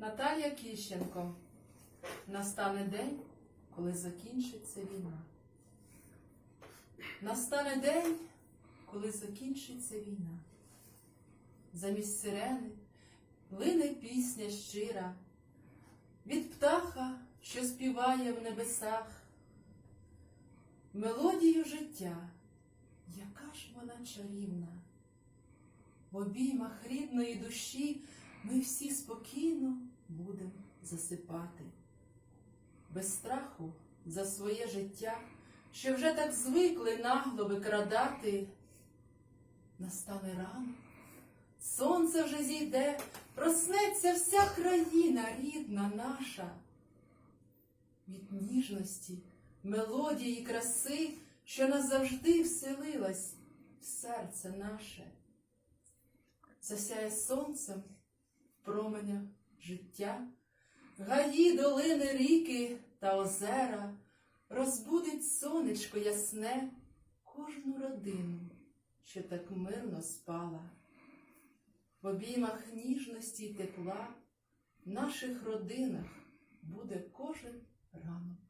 Наталія Кіщенко. Настане день, коли закінчиться війна. Настане день, коли закінчиться війна. Замість сирени лине пісня щира від птаха, що співає в небесах. Мелодію життя, яка ж вона чарівна. В обіймах рідної душі ми всі спокійно будемо засипати. Без страху за своє життя, що вже так звикли нагло викрадати. Настане рано, сонце вже зійде, проснеться вся країна рідна наша. Від ніжності, мелодії, краси, що назавжди вселилась в серце наше засяє сонцем в променях життя, гаї, долини, ріки та озера, розбудить сонечко ясне кожну родину, що так мирно спала. В обіймах ніжності й тепла в наших родинах буде кожен ранок